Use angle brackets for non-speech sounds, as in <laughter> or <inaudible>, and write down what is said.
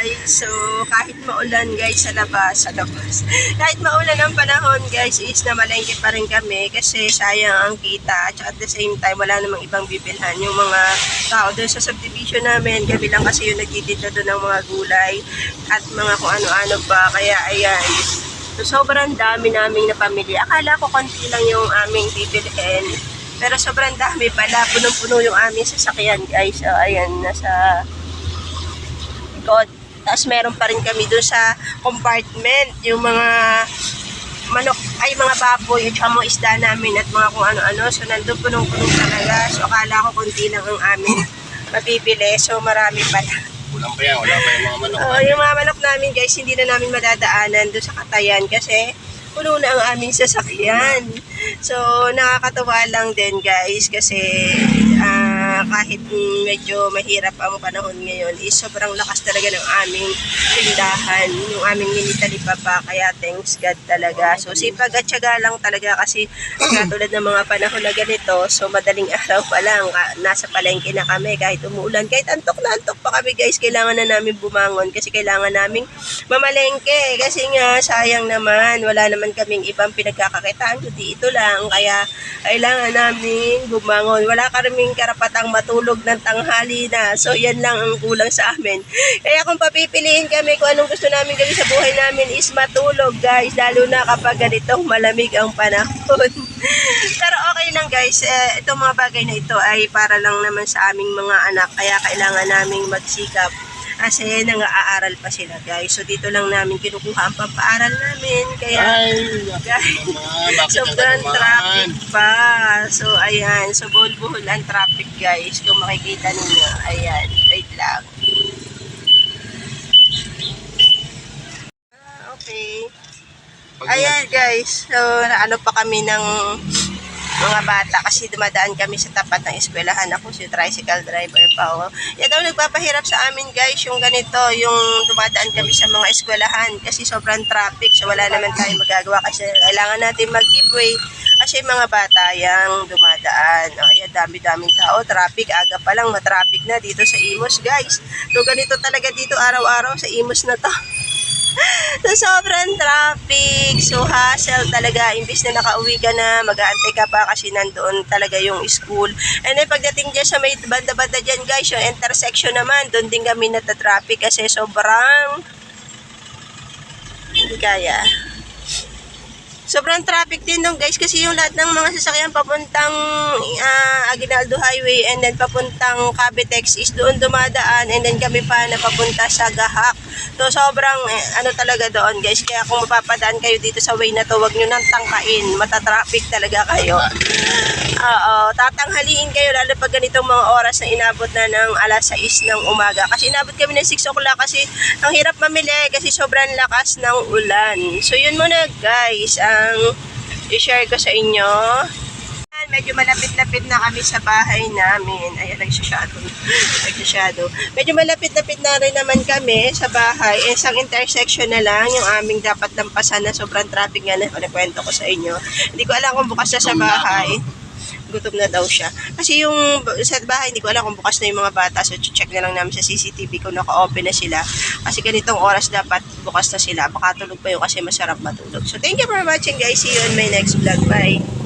guys. So, kahit maulan guys sa labas, sa labas. <laughs> Kahit maulan ang panahon guys, is na malengke pa rin kami kasi sayang ang kita. At at the same time, wala namang ibang bibilhan. Yung mga tao doon sa subdivision namin, kami lang kasi yung nagtitinda doon ng mga gulay at mga kung ano-ano pa. Kaya ayan, So, sobrang dami naming napamili. Akala ko konti lang yung aming bibilhin. Pero sobrang dami pala. Punong-puno yung aming sasakyan, guys. So, ayan, nasa likod. Tapos meron pa rin kami doon sa compartment. Yung mga manok, ay mga baboy, at mga isda namin at mga kung ano-ano. So, nandun punong-puno talaga. So, akala ko konti lang ang amin <laughs> mabibili. So, marami pala. Kulang pa yan, wala pa yung mga manok. Oo, yung mga manok namin guys, hindi na namin madadaanan doon sa katayan kasi puno na ang aming sasakyan. So, nakakatawa lang din guys kasi ah, kahit medyo mahirap ang panahon ngayon, is sobrang lakas talaga ng aming tindahan, yung aming mini talipapa, kaya thanks God talaga. So, sipag at syaga lang talaga kasi katulad ng mga panahon na ganito, so madaling <laughs> araw pa lang, nasa palengke na kami kahit umuulan, kahit antok na antok pa kami guys, kailangan na namin bumangon kasi kailangan naming mamalengke kasi nga sayang naman, wala naman kaming ibang pinagkakakitaan kundi ito lang, kaya kailangan namin bumangon. Wala kaming karapatang matulog ng tanghali na. So, yan lang ang kulang sa amin. Kaya kung papipiliin kami kung anong gusto namin gawin sa buhay namin is matulog, guys. Lalo na kapag ganitong malamig ang panahon. <laughs> Pero okay lang, guys. Eh, itong mga bagay na ito ay para lang naman sa aming mga anak. Kaya kailangan naming magsikap kasi nang-aaral pa sila, guys. So, dito lang namin kinukuha ang pampaaral namin. Kaya, Ay, guys, <laughs> Sobrang ang traffic pa. So, ayan. So, buhol-buhol ang traffic, guys. Kung makikita ninyo. Ayan. Wait lang. Ah, Okay. Ayan, guys. So, ano pa kami ng mga bata kasi dumadaan kami sa tapat ng eskwelahan. Ako si tricycle driver pa. Oh. Yan daw nagpapahirap sa amin guys yung ganito, yung dumadaan kami sa mga eskwelahan kasi sobrang traffic. So wala naman tayong magagawa kasi kailangan natin mag-giveaway kasi mga bata yung dumadaan. Oh, ayan, dami-daming tao. Traffic, aga pa lang matraffic na dito sa Imos guys. So ganito talaga dito araw-araw sa Imos na to. <laughs> <laughs> So, sobrang traffic. So, hassle talaga. Imbis na nakauwi ka na, mag-aantay ka pa kasi nandoon talaga yung school. And then, pagdating dyan sa may banda-banda dyan, guys, yung intersection naman, doon din kami natatraffic kasi sobrang hindi kaya. Sobrang traffic din nung guys kasi yung lahat ng mga sasakyan papuntang ah, Aguinaldo Highway and then papuntang Cavitex is doon dumadaan and then kami pa na papunta sa Gahak. So sobrang eh, ano talaga doon guys kaya kung mapapadaan kayo dito sa way na to wag nyo nang tangkain. Matatraffic talaga kayo. Oo, tatanghaliin kayo lalo pag ganitong mga oras na inabot na ng alas 6 ng umaga. Kasi inabot kami ng 6 o'clock kasi ang hirap mamili kasi sobrang lakas ng ulan. So yun muna guys, ang i-share ko sa inyo. Medyo malapit-lapit na kami sa bahay namin. Ayan, nagsashadow. <laughs> nagsashadow. Medyo malapit-lapit na rin naman kami sa bahay. Isang intersection na lang yung aming dapat lampasan na sobrang traffic nga na kwento ko sa inyo. Hindi ko alam kung bukas na sa bahay gutom na daw siya. Kasi yung sa bahay, hindi ko alam kung bukas na yung mga bata. So, check na lang namin sa CCTV kung naka-open na sila. Kasi ganitong oras dapat bukas na sila. Baka tulog pa yun kasi masarap matulog. So, thank you for watching guys. See you in my next vlog. Bye!